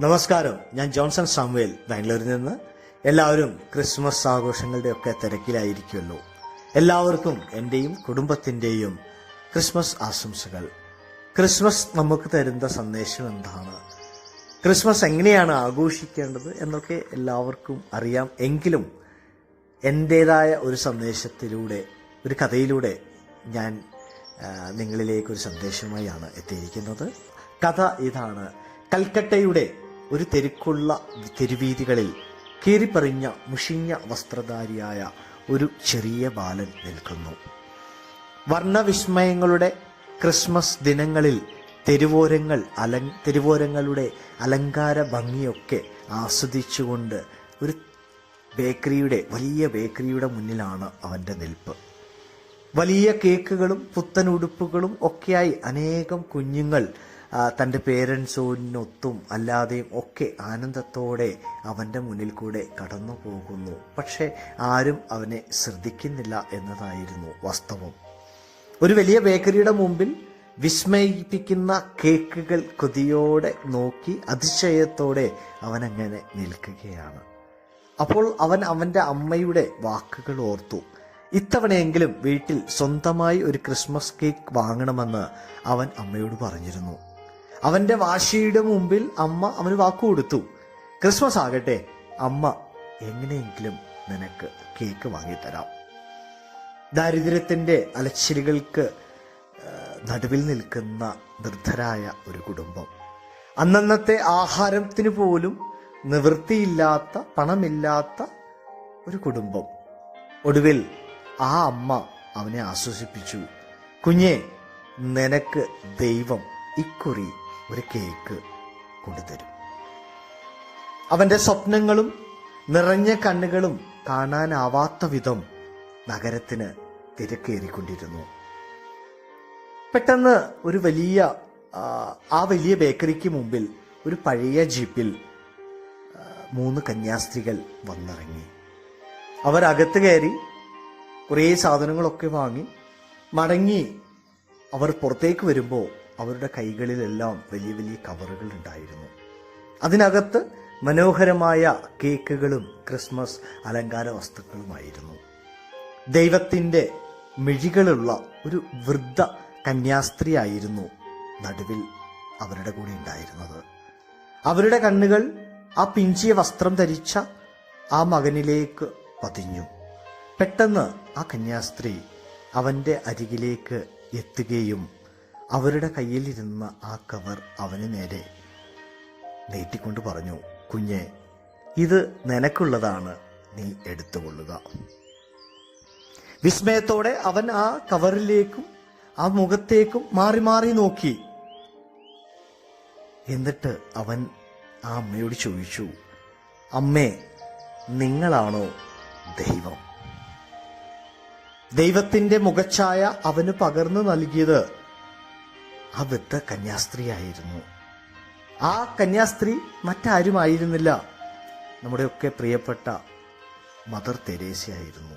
നമസ്കാരം. ഞാൻ Johnson Samuel ബാംഗ്ലൂരിൽ നിന്ന്. എല്ലാവരും ക്രിസ്മസ് ആഘോഷങ്ങളുടെ ഒക്കെ തിരക്കിലായിരിക്കുമല്ലോ. എല്ലാവർക്കും എന്റെയും കുടുംബത്തിന്റെയും ക്രിസ്മസ് ആശംസകൾ. ക്രിസ്മസ് നമുക്ക് തരുന്ന സന്ദേശം എന്താണ്? ക്രിസ്മസ് എങ്ങനെയാണ് ആഘോഷിക്കേണ്ടത് എന്നൊക്കെ എല്ലാവർക്കും അറിയാം. എങ്കിലും എന്റേതായ ഒരു സന്ദേശത്തിലൂടെ ഒരു കഥയിലൂടെ ഞാൻ നിങ്ങളിലേക്ക് ഒരു എത്തിയിരിക്കുന്നത്. കഥ ഇതാണ്. കൽക്കട്ടയുടെ ഒരു തെരുക്കുള്ള തെരുവീതികളിൽ കീറിപ്പറിഞ്ഞ മുഷിഞ്ഞ വസ്ത്രധാരിയായ ഒരു ചെറിയ ബാലൻ നിൽക്കുന്നു. വർണവിസ്മയങ്ങളുടെ ക്രിസ്മസ് ദിനങ്ങളിൽ തെരുവോരങ്ങൾ അല തെരുവോരങ്ങളുടെ അലങ്കാര ഭംഗിയൊക്കെ ആസ്വദിച്ചുകൊണ്ട് ഒരു ബേക്കറിയുടെ വലിയ ബേക്കറിയുടെ മുന്നിലാണ് അവന്റെ നിൽപ്പ്. വലിയ കേക്കുകളും പുത്തൻ ഉടുപ്പുകളും ഒക്കെയായി അനേകം കുഞ്ഞുങ്ങൾ തന്റെ പേരൻസോനൊത്തും അല്ലാതെയും ഒക്കെ ആനന്ദത്തോടെ അവന്റെ മുന്നിൽ കൂടെ കടന്നു പോകുന്നു. പക്ഷെ ആരും അവനെ ശ്രദ്ധിക്കുന്നില്ല എന്നതായിരുന്നു വാസ്തവം. ഒരു വലിയ ബേക്കറിയുടെ മുമ്പിൽ വിസ്മയിപ്പിക്കുന്ന കേക്കുകൾ കൊതിയോടെ നോക്കി അതിശയത്തോടെ അവൻ അങ്ങനെ നിൽക്കുകയാണ്. അപ്പോൾ അവൻ അവന്റെ അമ്മയുടെ വാക്കുകൾ ഓർത്തു. ഇത്തവണയെങ്കിലും വീട്ടിൽ സ്വന്തമായി ഒരു ക്രിസ്മസ് കേക്ക് വാങ്ങണമെന്ന് അവൻ അമ്മയോട് പറഞ്ഞിരുന്നു. അവന്റെ വാശിയുടെ മുമ്പിൽ അമ്മ അവന് വാക്കു കൊടുത്തു. ക്രിസ്മസ് ആകട്ടെ അമ്മ എങ്ങനെയെങ്കിലും നിനക്ക് കേക്ക് വാങ്ങിത്തരാം. ദാരിദ്ര്യത്തിന്റെ അലച്ചിലുകൾക്ക് നടുവിൽ നിൽക്കുന്ന നിർദ്ധരായ ഒരു കുടുംബം. അന്നന്നത്തെ ആഹാരത്തിന് പോലും നിവൃത്തിയില്ലാത്ത പണമില്ലാത്ത ഒരു കുടുംബം. ഒടുവിൽ ആ അമ്മ അവനെ ആശ്വസിപ്പിച്ചു. കുഞ്ഞെ നിനക്ക് ദൈവം ഇക്കുറി ഒരു കേക്ക് കൊണ്ടുതരും. അവന്റെ സ്വപ്നങ്ങളും നിറഞ്ഞ കണ്ണുകളും കാണാനാവാത്ത വിധം നഗരത്തിന് തിരക്കേറിക്കൊണ്ടിരുന്നു. പെട്ടെന്ന് ഒരു വലിയ ആ വലിയ ബേക്കറിക്ക് മുമ്പിൽ ഒരു പഴയ ജീപ്പിൽ മൂന്ന് കന്യാസ്ത്രീകൾ വന്നിറങ്ങി. അവരകത്ത് കയറി കുറേ സാധനങ്ങളൊക്കെ വാങ്ങി മടങ്ങി അവർ പുറത്തേക്ക് വരുമ്പോൾ അവരുടെ കൈകളിലെല്ലാം വലിയ വലിയ കവറുകൾ ഉണ്ടായിരുന്നു. അതിനകത്ത് മനോഹരമായ കേക്കുകളും ക്രിസ്മസ് അലങ്കാര വസ്തുക്കളുമായിരുന്നു. ദൈവത്തിന്റെ മിഴികളുള്ള ഒരു വൃദ്ധ കന്യാസ്ത്രീയായിരുന്നു നടുവിൽ അവരുടെ കൂടെ ഉണ്ടായിരുന്നത്. അവരുടെ കണ്ണുകൾ ആ പിഞ്ചിയ വസ്ത്രം ധരിച്ച ആ മകനിലേക്ക് പതിഞ്ഞു. പെട്ടെന്ന് ആ കന്യാസ്ത്രീ അവന്റെ അരികിലേക്ക് എത്തുകയും അവരുടെ കയ്യിലിരുന്ന ആ കവർ അവന് നേരെ നീട്ടിക്കൊണ്ട് പറഞ്ഞു കുഞ്ഞെ ഇത് നിനക്കുള്ളതാണ്. നീ എടുത്തുകൊള്ളുക. വിസ്മയത്തോടെ അവൻ ആ കവറിലേക്കും ആ മുഖത്തേക്കും മാറി മാറി നോക്കി. എന്നിട്ട് അവൻ ആ അമ്മയോട് ചോദിച്ചു അമ്മേ നിങ്ങളാണോ ദൈവം? ദൈവത്തിന്റെ മുഖച്ഛായ അവന് പകർന്നു നൽകിയത് ആ വൃദ്ധ കന്യാസ്ത്രീയായിരുന്നു. ആ കന്യാസ്ത്രീ മറ്റാരുമായിരുന്നില്ല. നമ്മുടെയൊക്കെ പ്രിയപ്പെട്ട മദർ തെരേസയായിരുന്നു.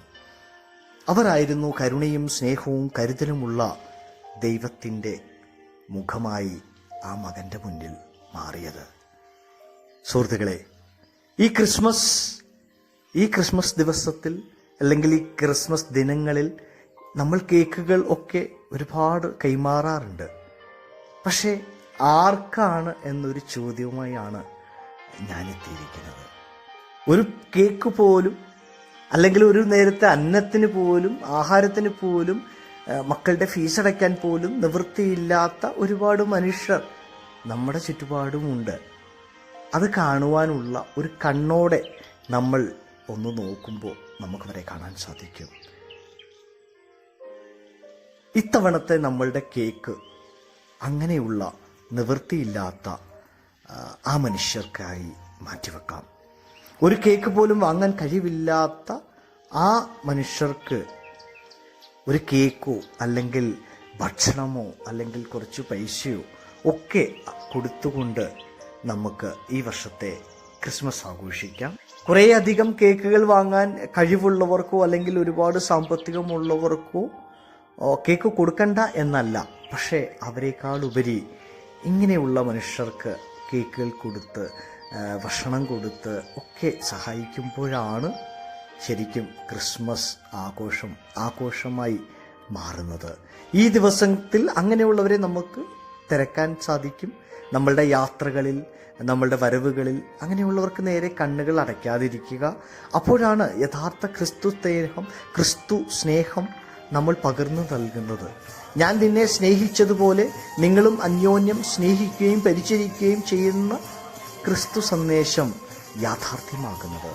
അവരായിരുന്നു കരുണയും സ്നേഹവും കരുതലുമുള്ള ദൈവത്തിന്റെ മുഖമായി ആ മകന്റെ മുന്നിൽ മാറിയത്. സുഹൃത്തുക്കളെ ഈ ക്രിസ്മസ് ഈ ക്രിസ്മസ് ദിവസത്തിൽ അല്ലെങ്കിൽ ഈ ക്രിസ്മസ് ദിനങ്ങളിൽ നമ്മൾ കേക്കുകൾ ഒക്കെ ഒരുപാട് കൈമാറാറുണ്ട്. പക്ഷേ ആർക്കാണ് എന്നൊരു ചോദ്യവുമായാണ് ഞാനെത്തിയിരിക്കുന്നത്. ഒരു കേക്ക് പോലും അല്ലെങ്കിൽ ഒരു നേരത്തെ അന്നത്തിന് പോലും ആഹാരത്തിന് പോലും മക്കളുടെ ഫീസ് അടയ്ക്കാൻ പോലും നിവൃത്തിയില്ലാത്ത ഒരുപാട് മനുഷ്യർ നമ്മുടെ ചുറ്റുപാടുമുണ്ട്. അത് കാണുവാനുള്ള ഒരു കണ്ണോടെ നമ്മൾ ഒന്ന് നോക്കുമ്പോൾ നമുക്ക് വരെ കാണാൻ സാധിക്കും. ഇത്തവണത്തെ നമ്മളുടെ കേക്ക് അങ്ങനെയുള്ള നിവൃത്തിയില്ലാത്ത ആ, മനുഷ്യർക്കായി മാറ്റിവെക്കാം. ഒരു കേക്ക് പോലും വാങ്ങാൻ കഴിവില്ലാത്ത ആ മനുഷ്യർക്ക് ഒരു കേക്കോ അല്ലെങ്കിൽ ഭക്ഷണമോ അല്ലെങ്കിൽ കുറച്ച് പൈസയോ ഒക്കെ കൊടുത്തുകൊണ്ട് നമുക്ക് ഈ വർഷത്തെ ക്രിസ്മസ് ആഘോഷിക്കാം. കുറേയധികം കേക്കുകൾ വാങ്ങാൻ കഴിവുള്ളവർക്കോ അല്ലെങ്കിൽ ഒരുപാട് സാമ്പത്തികമുള്ളവർക്കോ കേക്ക് കൊടുക്കണ്ട എന്നല്ല. പക്ഷേ അവരെക്കാളുപരി ഇങ്ങനെയുള്ള മനുഷ്യർക്ക് കേക്കുകൾ കൊടുത്ത് ഭക്ഷണം കൊടുത്ത് ഒക്കെ സഹായിക്കുമ്പോഴാണ് ശരിക്കും ക്രിസ്മസ് ആഘോഷം ആഘോഷമായി മാറുന്നത്. ഈ ദിവസത്തിൽ അങ്ങനെയുള്ളവരെ നമുക്ക് തിരക്കാൻ സാധിക്കും. നമ്മളുടെ യാത്രകളിൽ നമ്മളുടെ വരവുകളിൽ അങ്ങനെയുള്ളവർക്ക് നേരെ കണ്ണുകൾ അടയ്ക്കാതിരിക്കുക. അപ്പോഴാണ് യഥാർത്ഥ ക്രിസ്തു സ്നേഹം ക്രിസ്തു സ്നേഹം നമ്മൾ പകർന്നു നൽകുന്നത്. ഞാൻ നിന്നെ സ്നേഹിച്ചതുപോലെ നിങ്ങളും അന്യോന്യം സ്നേഹിക്കുകയും പരിചരിക്കുകയും ചെയ്യുന്ന ക്രിസ്തു സന്ദേശം യാഥാർത്ഥ്യമാകുന്നത്.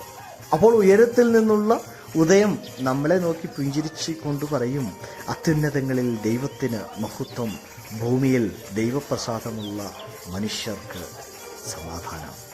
അപ്പോൾ ഉയരത്തിൽ നിന്നുള്ള ഉദയം നമ്മളെ നോക്കി പുഞ്ചിരിച്ചു കൊണ്ട് പറയും അത്യുന്നതങ്ങളിൽ ദൈവത്തിന് മഹത്വം ഭൂമിയിൽ ദൈവപ്രസാദമുള്ള മനുഷ്യർക്ക് സമാധാനം.